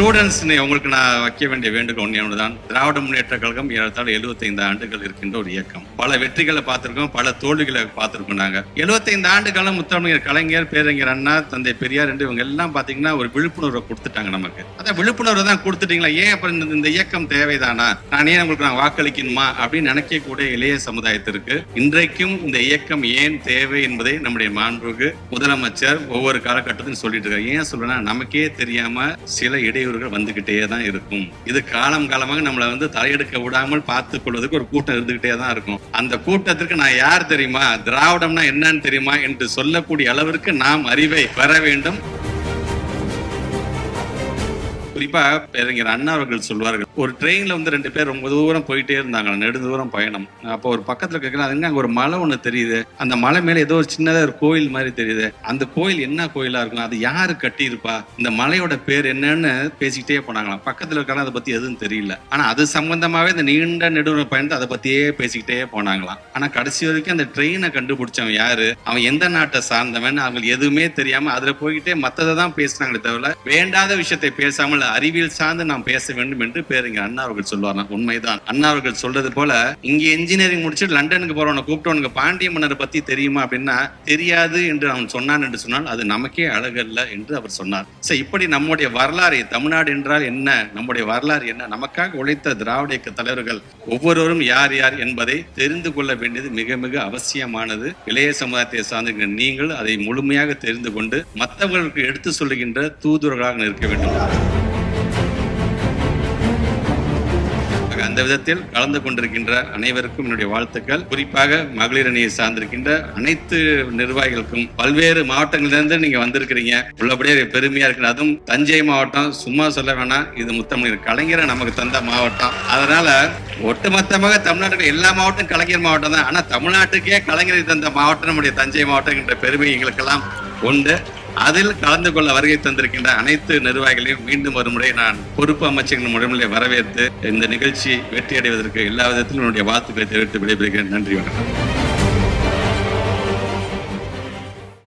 Students உங்களுக்கு நான் வைக்க வேண்டிய வேண்டுகோள் ஒன்றே திராவிட முன்னேற்ற கழகம் ஏறத்தாழ 75 ஆண்டுகள் இருக்கின்ற ஒரு இயக்கம். பல வெற்றிகளை பார்த்திருக்கோம் பல தோல்விகளை பார்த்திருக்கோம் நாங்க. 75 ஆண்டு காலம் முத்தமிழர் கலைஞர் பேரறிஞர் அண்ணா தந்தை பெரியார் என்று இவங்க எல்லாம் பாத்தீங்கன்னா ஒரு விழிப்புணர்வை கொடுத்துட்டாங்க நமக்கு. அதான் விழிப்புணர்வை தான் கொடுத்துட்டீங்களா ஏன் அப்புறம் இந்த- இந்த இயக்கம் தேவைதானா? நான் ஏன் உங்களுக்கு நான் வாக்களிக்கணுமா? அப்படின்னு நினைக்கக்கூடிய இளைய சமுதாயத்திற்கு இன்றைக்கும் இந்த இயக்கம் ஏன் தேவை என்பதை நம்முடைய மாண்புக்கு முதலமைச்சர் ஒவ்வொரு காலகட்டத்திலும் சொல்லிட்டு இருக்காரு. ஏன் சொல்றேன்னா நமக்கே தெரியாம சில இடையூறுகள் வந்துகிட்டே தான் இருக்கும். இது காலம் காலமாக நம்மளை வந்து தலையெடுக்க விடாமல் பார்த்துக் கொள்வதற்கு ஒரு கூட்டம் இருந்துகிட்டே தான் இருக்கும். அந்த கூட்டத்திற்கு நான் யார் தெரியுமா? திராவிடம்னா என்னன்னு தெரியுமா? என்று சொல்லக்கூடிய அளவிற்கு நாம் அறிவை பெற வேண்டும். குறிப்பா பேரறிஞர் அண்ணா அவர்கள் சொல்வார்கள் ஒரு ட்ரெயின்ல வந்து ரெண்டு பேர் ரொம்ப தூரம் போயிட்டே இருந்தாங்க நெடு தூரம் பயணம். அப்போ ஒரு பக்கத்துல கேட்கலாம் அதுங்க அங்க ஒரு மலை ஒண்ணு தெரியுது. அந்த மலை மேல ஏதோ ஒரு சின்னதா ஒரு கோயில் மாதிரி தெரியுது. அந்த கோயில் என்ன கோயிலா இருக்கும்? அது யாரு கட்டியிருப்பா? இந்த மலையோட பேர் என்னன்னு பேசிக்கிட்டே போனாங்களாம். பக்கத்துல இருக்காங்க அதை பத்தி எதுவும் தெரியல. ஆனா அது சம்பந்தமாவே இந்த நீண்ட நெடுவரம் பயணத்தை அதை பத்தியே பேசிக்கிட்டே போனாங்களாம். ஆனா கடைசி வரைக்கும் அந்த ட்ரெயினை கண்டுபிடிச்சவன் யாரு? அவன் எந்த நாட்டை சார்ந்தவன்? அவங்களுக்கு எதுவுமே தெரியாம அதுல போய்கிட்டே மத்ததை தான் பேசினாங்களே தவிர வேண்டாத விஷயத்தை பேசாமல் அறிவியல் சார்ந்து நாம் பேச வேண்டும் என்று பேருங்க அண்ணா அவர்கள் சொல்லுவாராம். உண்மைதான். அண்ணா அவர்கள் சொல்றது போல இங்க இன்ஜினியரிங் முடிச்சுட்டு லண்டனுக்கு போறவனை கூப்பிட்டவனுக்கு பாண்டிய மன்னரை பத்தி தெரியுமா அப்படின்னா தெரியாது என்று அவன் சொன்னான் என்று சொன்னால் அது நமக்கே அழகல்ல என்று அவர் சொன்னார். சோ இப்படி நம்முடைய வரலாறு தமிழ்நாடு என்றால் என்ன? நம்முடைய வரலாறு என்ன? நமக்காக உழைத்த திராவிட இயக்க தலைவர்கள் ஒவ்வொருவரும் யார் யார் என்பதை தெரிந்து கொள்ள வேண்டியது மிக மிக அவசியமானது. இளைய சமுதாயத்தை சார்ந்திருக்கிற நீங்கள் அதை முழுமையாக தெரிந்து கொண்டு மற்றவர்களுக்கு எடுத்து சொல்லுகின்ற தூதுவர்களாக இருக்க வேண்டும். அந்த விதத்தில் கலந்து கொண்டிருக்கின்ற அனைவருக்கும் என்னுடைய வாழ்த்துக்கள். குறிப்பாக மகளிர் அணியை சார்ந்திருக்கின்ற அனைத்து நிர்வாகிகளுக்கும் பல்வேறு மாவட்டங்களிலிருந்து நீங்க வந்திருக்கிறீங்க. உள்ளபடியே பெருமையா இருக்கிற அதுவும் தஞ்சை மாவட்டம் சும்மா சொல்ல வேணாம். இது முத்தமிழ் கலைஞரை நமக்கு தந்த மாவட்டம். அதனால ஒட்டுமொத்தமாக தமிழ்நாட்டில் எல்லா மாவட்டம் கலைஞர் மாவட்டம் தான். ஆனா தமிழ்நாட்டுக்கே கலைஞரை தந்த மாவட்டம் நம்முடைய தஞ்சை மாவட்டம் என்ற பெருமை எங்களுக்கெல்லாம் உண்டு. அதில் கலந்து கொள்ள வருகை தந்திருக்கின்ற அனைத்து நிர்வாகிகளையும் மீண்டும் ஒரு முறை நான் பொறுப்பு அமைச்சர்கள் முழுமையை வரவேற்று இந்த நிகழ்ச்சி வெற்றியடைவதற்கு எல்லா விதத்திலும் என்னுடைய வாழ்த்துக்களை தெரிவித்து விடைபெறுகிறேன். நன்றி வணக்கம்.